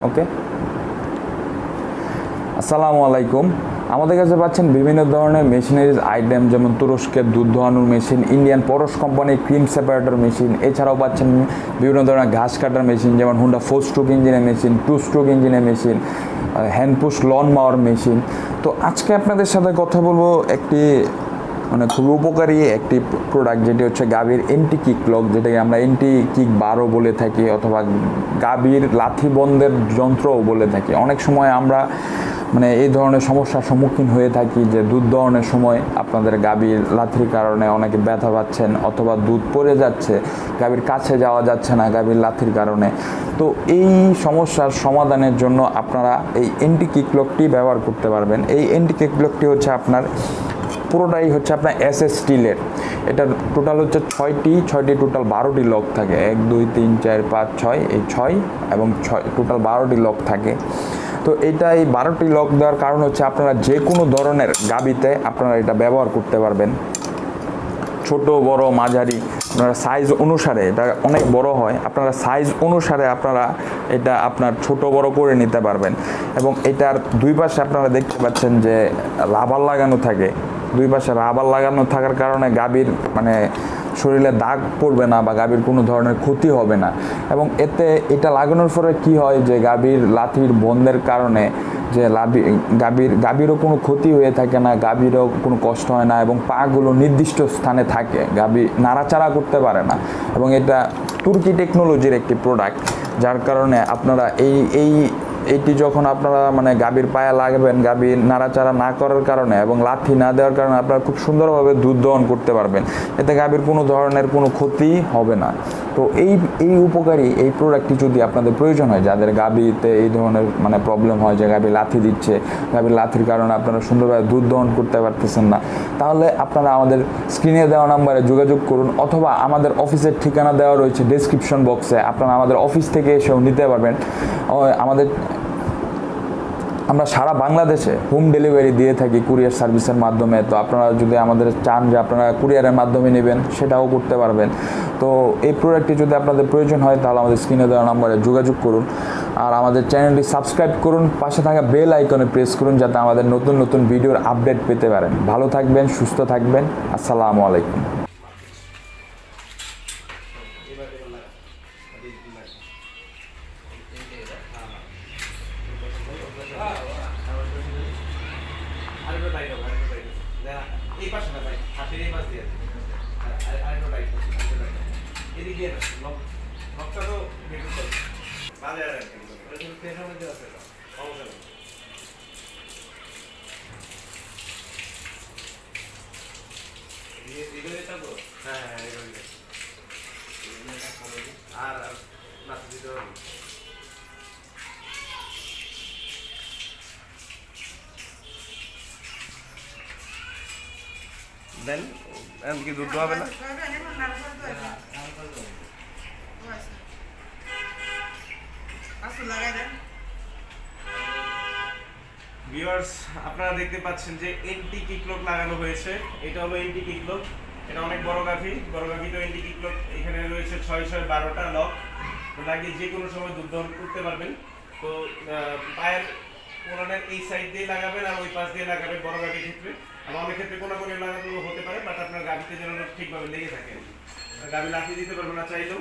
ওকে আসসালামু আলাইকুম আমাদের কাছে পাচ্ছেন বিভিন্ন ধরনের মেশিনারিজ আইটেম, যেমন তুরস্কের দুধ দোহানোর মেশিন, ইন্ডিয়ান পরশ কোম্পানির ক্রিম সেপারেটর মেশিন, এছাড়াও পাচ্ছেন বিভিন্ন ধরনের ঘাস কাটার মেশিন, যেমন হুন্ডা ফোর স্ট্রোক ইঞ্জিনের মেশিন টু স্ট্রোক ইঞ্জিনের machine hand push lawn mower machine. তো আজকে আপনাদের সাথে কথা বলব একটি মানে খুব উপকারী একটি প্রোডাক্ট যেটি হচ্ছে গাভীর এন্টি কিক লক যেটাকে আমরা এন্টি কিক বারও বলে থাকি, অথবা গাভীর লাথি বন্ধের যন্ত্রও বলে থাকি। অনেক সময় আমরা মানে এই ধরনের সমস্যার সম্মুখীন হয়ে থাকি যে দুধ দহনের সময় আপনাদের গাভীর লাথির কারণে অনেকে ব্যথা পাচ্ছেন অথবা দুধ পড়ে যাচ্ছে, গাভীর কাছে যাওয়া যাচ্ছে না গাভীর লাথির কারণে। তো এই সমস্যার সমাধানের জন্য আপনারা এই এন্টি কিকলকটি ব্যবহার করতে পারবেন। এই এন্টি কিকলকটি হচ্ছে আপনার, পুরোটাই হচ্ছে আপনার এস এস স্টিলের এটা টোটাল হচ্ছে ছয়টি ছয়টি টোটাল বারোটি লক থাকে। এক, দুই, তিন, চার, পাঁচ, ছয়, এই ছয় এবং ছয় টোটাল বারোটি লক থাকে। তো এটা এই বারোটি লক দেওয়ার কারণ হচ্ছে আপনারা যে কোনো ধরনের গাবিতে আপনারা এটা ব্যবহার করতে পারবেন। ছোট, বড়, মাঝারি, আপনারা সাইজ অনুসারে এটা অনেক বড় হয়, আপনারা সাইজ অনুসারে আপনারা এটা আপনার ছোট, বড় করে নিতে পারবেন। এবং এটার দুই পাশে আপনারা দেখতে পাচ্ছেন যে রাবার লাগানো থাকে। দুই পাশে রাবার লাগানো থাকার কারণে গাভীর মানে শরীরে দাগ পড়বে না বা গাভীর কোনো ধরনের ক্ষতি হবে না। এবং এতে এটা লাগানোর পরে কি হয় যে গাভীর লাথির বন্ধের কারণে যে লাভি, গাভীর, গাভীরও কোনো ক্ষতি হয়ে থাকে না, গাভীরও কোনো কষ্ট হয় না এবং পাগুলো নির্দিষ্ট স্থানে থাকে, গাভী নাড়াচাড়া করতে পারে না। এবং এটা তুর্কি টেকনোলজির একটি প্রোডাক্ট যার কারণে আপনারা এই এই এইটি যখন আপনারা মানে গাভীর পায়ে লাগবেন, গাভী নাড়াচাড়া না করার কারণে এবং লাথি না দেওয়ার কারণে আপনারা খুব সুন্দরভাবে দুধ দহন করতে পারবেন। এতে গাভীর কোনো ধরনের কোনো ক্ষতি হবে না। তো এই এই উপকারী এই প্রোডাক্টটি যদি আপনাদের প্রয়োজন হয়, যাদের গাভীতে এই ধরনের মানে প্রবলেম হয় যে গাভী লাথি দিচ্ছে, গাভীর লাথির কারণে আপনারা সুন্দরভাবে দুধ দহন করতে পারতেছেন না, তাহলে আপনারা আমাদের স্ক্রিনে দেওয়া নাম্বারে যোগাযোগ করুন অথবা আমাদের অফিসের ঠিকানা দেওয়া রয়েছে ডেসক্রিপশন বক্সে আপনারা আমাদের অফিস থেকে এসেও নিতে পারবেন। আমাদের আমরা সারা বাংলাদেশে হোম ডেলিভারি দিয়ে থাকি কুরিয়ার সার্ভিসের মাধ্যমে। তো আপনারা যদি আমাদের চান যে আপনারা কুরিয়ারের মাধ্যমে নেবেন, সেটাও করতে পারবেন। তো এই প্রোডাক্টটি যদি আপনাদের প্রয়োজন হয়, তাহলে আমাদের স্ক্রিনে দেওয়া নাম্বারে যোগাযোগ করুন। আর আমাদের চ্যানেলটি সাবস্ক্রাইব করুন। পাশে থাকা বেল আইকনে প্রেস করুন, যাতে আমাদের নতুন নতুন ভিডিওর আপডেট পেতে পারেন। ভালো থাকবেন, সুস্থ থাকবেন। আসসালামু আলাইকুম আরেকটু টাইট হবে আরেকটু টাইট হবে না, এই পাশে না ভাই হাতের এই পাশ দিয়ে আর- আর- আরেকটু হবে। এদিক না লকটা তো বের করতে হবে আর ওটা শুধু মধ্যে আছে সমস্যা নেই? হ্যাঁ হ্যাঁ। আর নাচতে দিতে হবে দেন এখন কি দুধ হবে না। ভিউয়ার্স আপনারা দেখতে পাচ্ছেন যে এন্টি কিকলক লাগানো হয়েছে। এটা হলো এন্টি কিকলক। এটা অনেক বড় গাভি। বড় গাভি তো এন্টি কিকলক এখানে রয়েছে ছয় ছয়, বারোটা লক। লাগিয়ে যে কোনো সময় দুধ দহন করতে পারবেন। তো পায়ের কোনানের এই সাইড দিয়ে লাগাবেন আর ওই পাশ দিয়ে লাগাবেন বড় গাড়ির ক্ষেত্রে। আর অনেক ক্ষেত্রে কোনো কোনো লাগানো হতে পারে বাট আপনার গাড়িতে যেন ঠিকভাবে লেগে থাকে। গাড়ি লাফিয়ে দিতে পারব না চাইলেও।